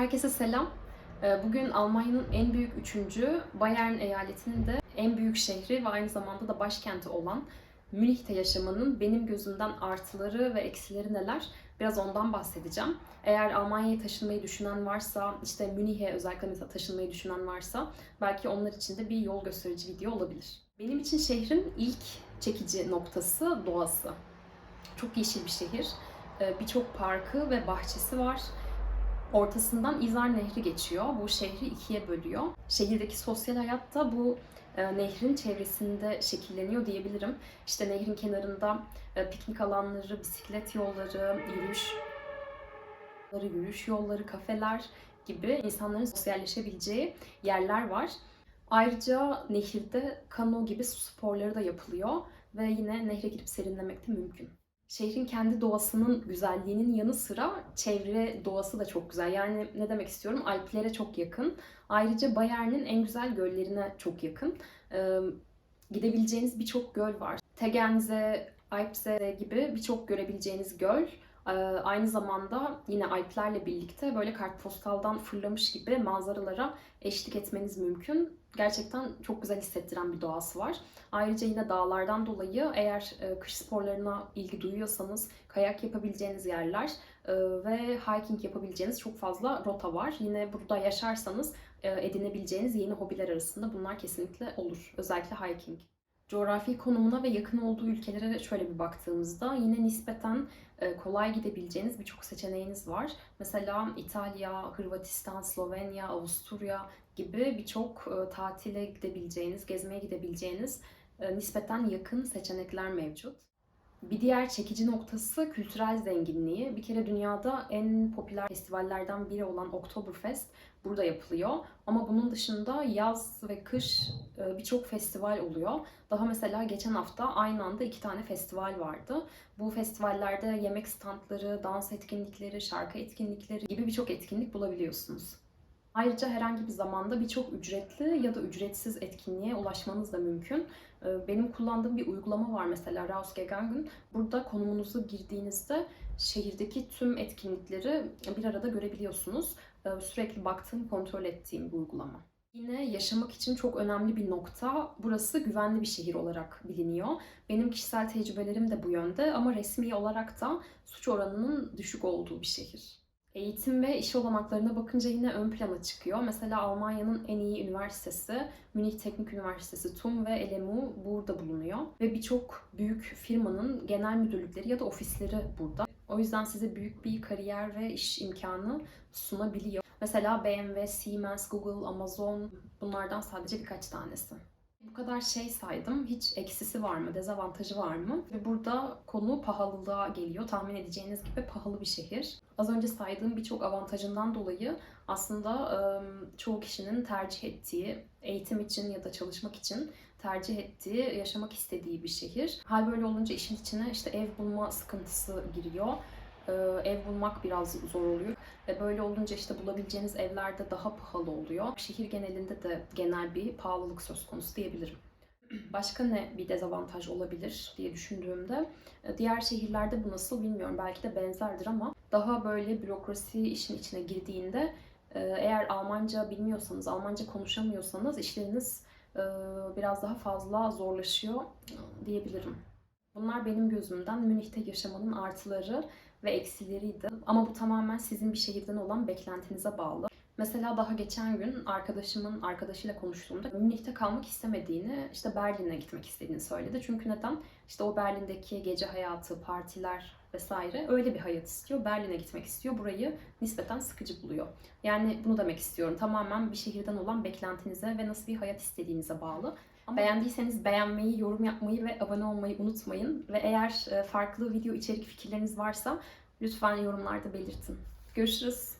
Herkese selam. Ee, Bugün Almanya'nın en büyük üçüncü Bayern eyaletinin de en büyük şehri ve aynı zamanda da başkenti olan Münih'te yaşamanın benim gözümden artıları ve eksileri neler? Biraz ondan bahsedeceğim. Eğer Almanya'ya taşınmayı düşünen varsa, işte Münih'e özellikle mesela taşınmayı düşünen varsa belki onlar için de bir yol gösterici video olabilir. Benim için şehrin ilk çekici noktası doğası. Çok yeşil bir şehir. Ee, Birçok parkı ve bahçesi var. Ortasından İzar Nehri geçiyor. Bu şehri ikiye bölüyor. Şehirdeki sosyal hayat da bu e, nehrin çevresinde şekilleniyor diyebilirim. İşte nehrin kenarında e, piknik alanları, bisiklet yolları, yürüyüş yürüyüş yolları, kafeler gibi insanların sosyalleşebileceği yerler var. Ayrıca nehirde kano gibi sporları da yapılıyor ve yine nehre girip serinlemek de mümkün. Şehrin kendi doğasının güzelliğinin yanı sıra çevre doğası da çok güzel. Yani ne demek istiyorum? Alplere çok yakın. Ayrıca Bayern'in en güzel göllerine çok yakın. Ee, gidebileceğiniz birçok göl var. Tegernsee, Alpsee gibi birçok görebileceğiniz göl. Ee, aynı zamanda yine Alplerle birlikte böyle kartpostaldan fırlamış gibi manzaralara eşlik etmeniz mümkün. Gerçekten çok güzel hissettiren bir doğası var. Ayrıca yine dağlardan dolayı eğer e, kış sporlarına ilgi duyuyorsanız kayak yapabileceğiniz yerler e, ve hiking yapabileceğiniz çok fazla rota var. Yine burada yaşarsanız e, edinebileceğiniz yeni hobiler arasında bunlar kesinlikle olur. Özellikle hiking. Coğrafi konumuna ve yakın olduğu ülkelere şöyle bir baktığımızda yine nispeten e, kolay gidebileceğiniz birçok seçeneğiniz var. Mesela İtalya, Hırvatistan, Slovenya, Avusturya gibi birçok e, tatile gidebileceğiniz, gezmeye gidebileceğiniz e, nispeten yakın seçenekler mevcut. Bir diğer çekici noktası kültürel zenginliği. Bir kere dünyada en popüler festivallerden biri olan Oktoberfest burada yapılıyor. Ama bunun dışında yaz ve kış e, birçok festival oluyor. Daha mesela geçen hafta aynı anda iki tane festival vardı. Bu festivallerde yemek standları, dans etkinlikleri, şarkı etkinlikleri gibi birçok etkinlik bulabiliyorsunuz. Ayrıca herhangi bir zamanda birçok ücretli ya da ücretsiz etkinliğe ulaşmanız da mümkün. Ee, Benim kullandığım bir uygulama var mesela Rausgegangen. Burada konumunuzu girdiğinizde şehirdeki tüm etkinlikleri bir arada görebiliyorsunuz. Ee, Sürekli baktığım, kontrol ettiğim bir uygulama. Yine yaşamak için çok önemli bir nokta. Burası güvenli bir şehir olarak biliniyor. Benim kişisel tecrübelerim de bu yönde ama resmi olarak da suç oranının düşük olduğu bir şehir. Eğitim ve iş olanaklarına bakınca yine ön plana çıkıyor. Mesela Almanya'nın en iyi üniversitesi, Münih Teknik Üniversitesi TUM ve LMU burada bulunuyor. Ve birçok büyük firmanın genel müdürlükleri ya da ofisleri burada. O yüzden size büyük bir kariyer ve iş imkanı sunabiliyor. Mesela BMW, Siemens, Google, Amazon bunlardan sadece birkaç tanesi. Bu kadar şey saydım. Hiç eksisi var mı, dezavantajı var mı? Ve burada konu pahalılığa geliyor. Tahmin edeceğiniz gibi pahalı bir şehir. Az önce saydığım birçok avantajından dolayı aslında çoğu kişinin tercih ettiği, eğitim için ya da çalışmak için tercih ettiği, yaşamak istediği bir şehir. Hal böyle olunca işin içine işte ev bulma sıkıntısı giriyor. Ee, Ev bulmak biraz zor oluyor. Ve böyle olunca işte bulabileceğiniz evler de daha pahalı oluyor. Şehir genelinde de genel bir pahalılık söz konusu diyebilirim. Başka ne bir dezavantaj olabilir diye düşündüğümde e, diğer şehirlerde bu nasıl bilmiyorum. Belki de benzerdir ama daha böyle bürokrasi işin içine girdiğinde e, eğer Almanca bilmiyorsanız, Almanca konuşamıyorsanız işleriniz e, biraz daha fazla zorlaşıyor diyebilirim. Bunlar benim gözümden Münih'te yaşamanın artıları ve eksileriydi. Ama bu tamamen sizin bir şehirden olan beklentinize bağlı. Mesela daha geçen gün arkadaşımın arkadaşıyla konuştuğumda Münih'te kalmak istemediğini, işte Berlin'e gitmek istediğini söyledi. Çünkü neden? İşte o Berlin'deki gece hayatı, partiler vesaire öyle bir hayat istiyor. Berlin'e gitmek istiyor. Burayı nispeten sıkıcı buluyor. Yani bunu demek istiyorum. Tamamen bir şehirden olan beklentinize ve nasıl bir hayat istediğinize bağlı. Ama beğendiyseniz beğenmeyi, yorum yapmayı ve abone olmayı unutmayın. Ve eğer e, farklı video içerik fikirleriniz varsa lütfen yorumlarda belirtin. Görüşürüz.